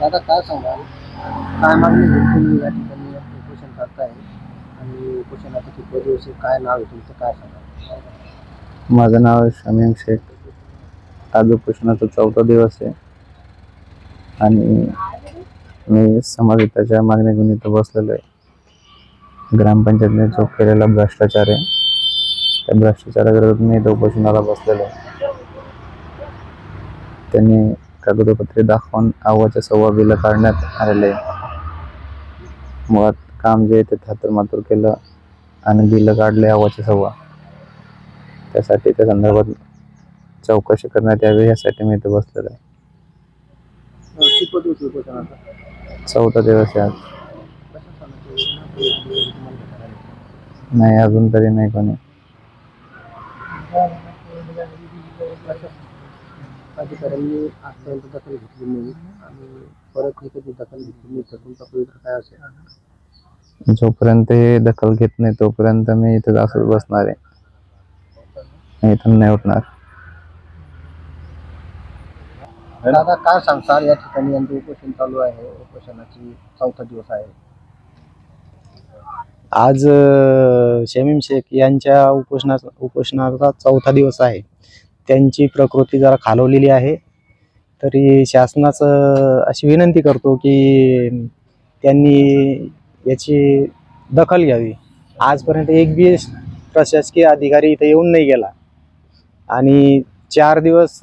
दादा काय सांगाल? काय मागणी तुम्ही या ठिकाणी उपोषण करताय? आणि उपोषणाचं किती दिवस आहे? काय नाव आहे तुमचं? काय सांगाल? माझं नाव शमीम शेख. आज उपोषणाचा चौथा दिवस आहे. आणि मी समाजहिताच्या मागण्या घेऊन इथं बसलेलो आहे. ग्रामपंचायतीने जो केलेला भ्रष्टाचार आहे त्या भ्रष्टाचाराविरोधात मी इथं उपोषणाला बसलेलो आहे. त्यांनी कागदपत्रे दाखवून अव्वाच्या सव्वा बिलं काढण्यात आलेले. मुळात काम जे ते थातर मातूर केलं आणि बिलं काढले अव्वाचे सव्वा. त्यासाठी त्या संदर्भात चौकशी करण्यात यावी यासाठी मी इथे बसलेलो आहे. दिवस चौथा दिवस आहे आज. नाही अजून तरी नाही कोणी. अधिकाऱ्यांनी आजपर्यंत दखल घेतली नाही. आणि परत हे कधी दखल घेतली नाही तर तुमचा पवित्र काय असेल? जोपर्यंत हे दखल घेत नाही तोपर्यंत मी इथे असंच बसणार आहे. मी इथून नाही उठणार. दादा काय सांगताल? या ठिकाणी यांचं उपोषण चालू आहे. उपोषणाची चौथा दिवस आहे. आज अ, शमीम शेख यांच्या उपोषणा उपोषणाचा चौथा दिवस आहे. त्यांची प्रकृती जरा खालवलेली आहे. तरी शासनाचं अशी विनंती करतो की त्यांनी याची दखल घ्यावी. आजपर्यंत एक बी प्रशासकीय अधिकारी इथं येऊन नाही गेला. आणि चार दिवस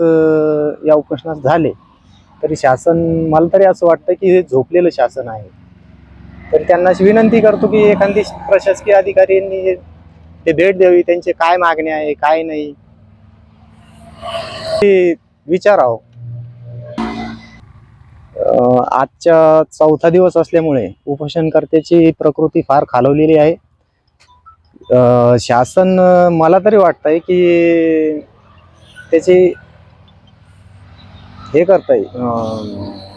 या उपोषणात झाले. तरी शासन मला तरी असं वाटतं की हे झोपलेलं शासन आहे. तर त्यांना अशी विनंती करतो की एखादी प्रशासकीय अधिकाऱ्यांनी ते भेट द्यावी. त्यांचे काय मागणी आहे काय नाही. ते विचारावं. आजच्या चौथा दिवस असल्यामुळे उपोषणकर्त्याची प्रकृती फार खालवलेली आहे. शासन मला तरी वाटतंय की त्याची हे करताय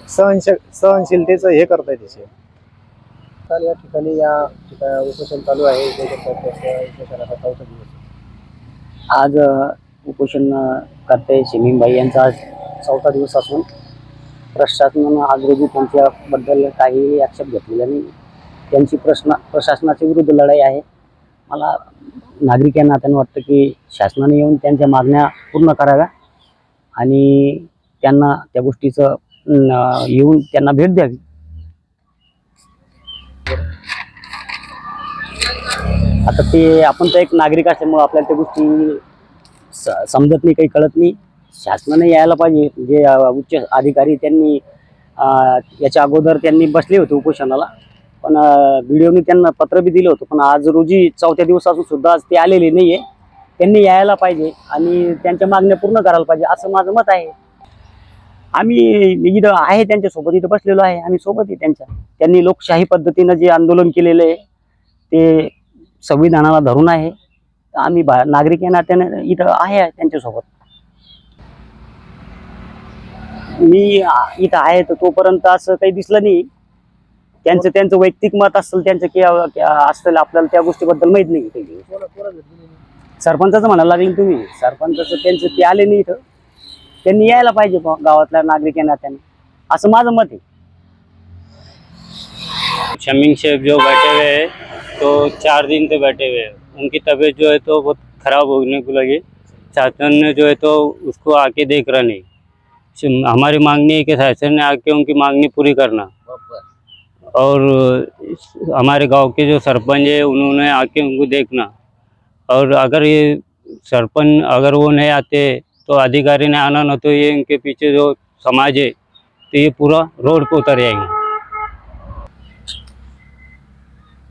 सहनश सहनशीलतेचं हे करताय त्याचे. काल या ठिकाणी या ठिकाणी उपोषण चालू आहे. आज उपोषण करते. शमीमबाई यांचा आज चौथा दिवस असून प्रशासनानं आज रोजी त्यांच्याबद्दल काही आक्षेप घेतलेला नाही. त्यांची प्रश्न प्रशासनाच्या विरुद्ध लढाई आहे. मला नागरिक या नात्यानं वाटतं की शासनाने येऊन त्यांच्या मागण्या पूर्ण कराव्या आणि त्यांना त्या गोष्टीचं येऊन त्यांना भेट द्यावी. आता ते आपण तर एक नागरिक असल्यामुळं आपल्याला त्या गोष्टी समजत नाही काही कळत नाही. शासनाने यायला पाहिजे. जे उच्च अधिकारी त्यांनी याच्या अगोदर त्यांनी बसले होते उपोषणाला. पण व्हिडिओने त्यांना पत्र बी दिलं होतं. पण आज रोजी चौथ्या दिवसापासून सुद्धा आज ते आलेले नाही आहे त्यांनी यायला पाहिजे आणि त्यांच्या मागण्या पूर्ण करायला पाहिजे असं माझं मत आहे. आम्ही मी इथं आहे त्यांच्यासोबत इथं बसलेलो आहे. आम्ही सोबत आहे त्यांच्या. त्यांनी लोकशाही पद्धतीनं जे आंदोलन केलेलं आहे ते संविधानाला धरून आहे. आम्ही भा नागरिक या नात्याने इथं आहे त्यांच्यासोबत. मी इथं आहे तर तोपर्यंत असं काही दिसलं नाही. त्यांचं त्यांचं वैयक्तिक मत असेल त्यांचं की असेल आपल्याला त्या गोष्टीबद्दल माहीत नाही. काही सरपंचाचं म्हणायला लागले तुम्ही. सरपंचाचं त्यांचं ते आले नाही इथं. त्यांनी यायला पाहिजे गावातल्या नागरिक या नात्याने. असं माझं मत आहे. शमीम शेख जो बैठे हुए हैं तो चार दिन से बैठे हुए हैं। उनकी तबीयत जो है तो बहुत खराब होने को लगी। शासन ने जो है तो उसको आके देख रहा नहीं हमारी मांगनी है कि शासन ने आके उनकी मांगनी पूरी करना। और हमारे गाँव के जो सरपंच है, उन्होंने आके उनको देखना। और अगर ये सरपंच, अगर वो नहीं आते तो अधिकारी ने आना, ना तो ये इनके पीछे जो समाज है तो ये पूरा रोड पर उतर जाएँगे।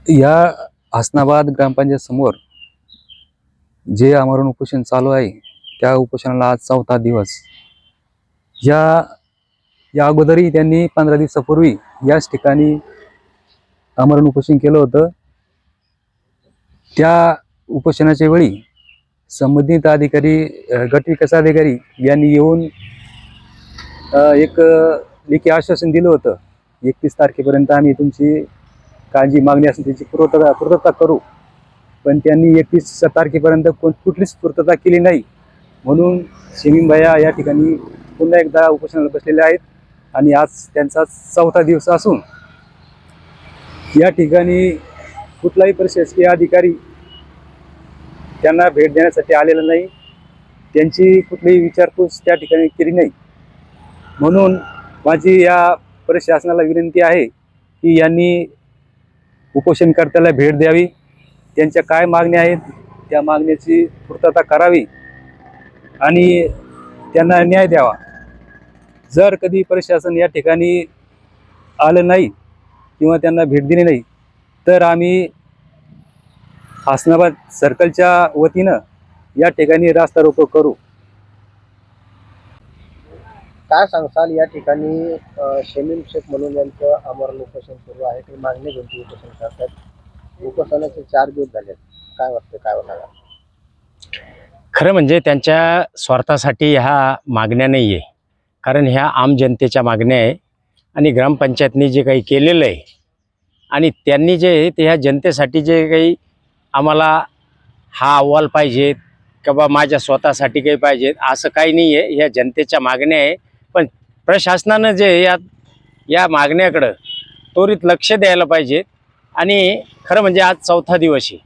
या हसनाबाद ग्रामपंचायत समोर जे आमरण उपोषण चालू आहे त्या उपोषणाला आज चौथा दिवस. या या अगोदरही त्यांनी पंधरा दिवसापूर्वी याच ठिकाणी आमरण उपोषण केलं होतं. त्या उपोषणाच्या वेळी संबंधित अधिकारी गटविकास अधिकारी यांनी येऊन एक लेखी आश्वासन दिलं होतं. एकतीस तारखेपर्यंत आम्ही तुमची काय जी मागणी असेल त्याची पूर्वता पूर्तता करू. पण त्यांनी एकवीस तारखेपर्यंत कोण कुठलीच पूर्तता केली नाही. म्हणून शमीम या ठिकाणी पुन्हा एकदा उपोषणाला बसलेले आहेत आणि आज त्यांचा चौथा दिवस असून या ठिकाणी कुठलाही प्रशासकीय अधिकारी त्यांना भेट देण्यासाठी आलेला नाही. त्यांची कुठलीही विचारपूस त्या ठिकाणी केली नाही. म्हणून माझी या प्रशासनाला विनंती आहे की यांनी उपोषणकर्त्याला भेट द्यावी. त्यांच्या काय मागण्या आहेत त्या मागण्याची पूर्तता करावी आणि त्यांना न्याय द्यावा. जर कधी प्रशासन या ठिकाणी आलं नाही किंवा त्यांना भेट दिली नाही तर आम्ही हासनाबाद सर्कलच्या वतीनं या ठिकाणी रास्ता रोको करू. काय सांगताल या ठिकाणी अं, शमीम शेख म्हणून यांचं अमर उपोषण सुरू आहे. ते मागणी घेऊन ते उपोषण करतात? उपोषणाचे चार दिवस झाले काय वाटतं काय होणार? खरं म्हणजे त्यांच्या स्वार्थासाठी ह्या मागण्या नाही आहे कारण ह्या आम जनतेच्या मागण्या आहे आणि ग्रामपंचायतनी जे काही केलेलं आहे आणि त्यांनी जे आहे ते ह्या जनतेसाठी जे काही आम्हाला हा अहवाल पाहिजेत किंवा माझ्या स्वतःसाठी काही पाहिजेत असं काही नाही आहे ह्या जनतेच्या मागण्या आहे. प्रशासनानं जे या या मागण्याकडं त्वरित लक्ष द्यायला पाहिजे. आणि खरं म्हणजे आज चौथा दिवस आहे.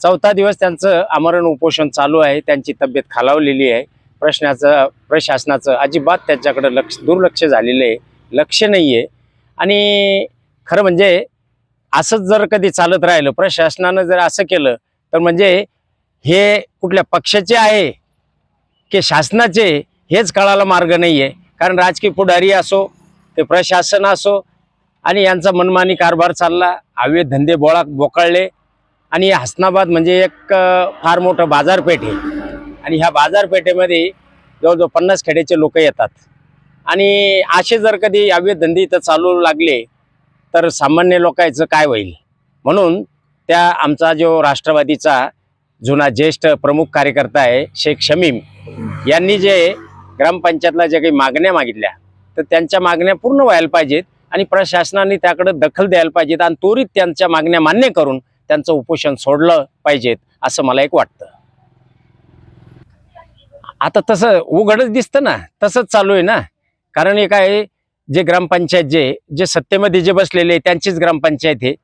चौथा दिवस त्यांचं आमरण उपोषण चालू आहे. त्यांची तब्येत खालावलेली आहे. प्रश्नाचं प्रशासनाचं अजिबात त्याच्याकडं लक्ष दुर्लक्ष झालेलं आहे. लक्ष नाही आहे. आणि खरं म्हणजे असंच जर कधी चालत राहिलं प्रशासनानं जर असं केलं तर म्हणजे हे कुठल्या पक्षाचे आहे? की शासनाचे? हेच कळायला मार्ग नाही आहे कारण राजकीय पुढारी असो ते प्रशासन असो आणि यांचा मनमानी कारभार चालला हवेत धंदे बोळा बोकळले आणि हसनाबाद म्हणजे एक फार मोठं बाजारपेठ आहे. आणि ह्या बाजारपेठेमध्ये जवळजवळ पन्नास खेड्याचे लोक येतात. आणि असे जर कधी अवैध धंदे इथं चालू लागले तर सामान्य लोकांचं काय होईल? म्हणून त्या आमचा जो राष्ट्रवादीचा जुना ज्येष्ठ प्रमुख कार्यकर्ता आहे शेख शमीम यांनी जे ग्रामपंचायतला ज्या काही मागण्या मागितल्या तर त्यांच्या मागण्या पूर्ण व्हायला पाहिजेत आणि प्रशासनाने त्याकडे दखल द्यायला पाहिजेत आणि त्वरित त्यांच्या मागण्या मान्य करून त्यांचं उपोषण सोडलं पाहिजेत असं मला एक वाटतं. आता तसं उघडच दिसतं ना तसंच चालू आहे ना. कारण हे काय जे ग्रामपंचायत जे जे सत्तेमध्ये जे बसलेले त्यांचीच ग्रामपंचायत आहे.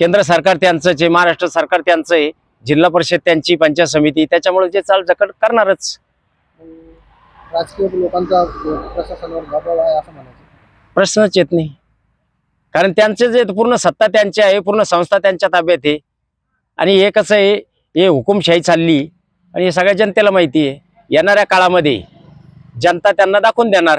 केंद्र सरकार त्यांचंच आहे महाराष्ट्र सरकार त्यांचं आहे जिल्हा परिषद त्यांची पंचायत समिती त्याच्यामुळे जे चाल करणारच. राजकीय लोकांचा प्रशासनावर दबाव आहे असं म्हणायचं. प्रश्नच येत नाही. कारण त्यांचे जे पूर्ण सत्ता त्यांची आहे पूर्ण संस्था त्यांच्या ताब्यात आहे. आणि हे कसं आहे हे हुकुमशाही चालली आणि हे सगळ्या जनतेला माहिती आहे. येणाऱ्या काळामध्ये जनता त्यांना दाखवून देणार.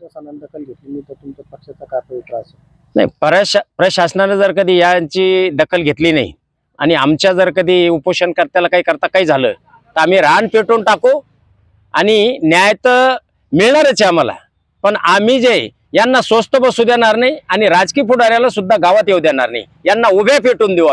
प्रशासनाने दखल घेतली नाही तर तुमच्या पक्षाचा काय पवित्र असेल नाही प्रशा प्रशासनानं जर कधी यांची दखल घेतली नाही आणि आमच्या जर कधी उपोषणकर्त्याला काही करता काही झालं तर आम्ही रान पेटून टाकू आणि न्याय तर मिळणारच आहे आम्हाला. पण आम्ही जे यांना स्वस्त बसू देणार नाही आणि राजकीय पुढाऱ्याला सुद्धा गावात येऊ देणार नाही. यांना उभ्या पेटून देऊ आम्ही.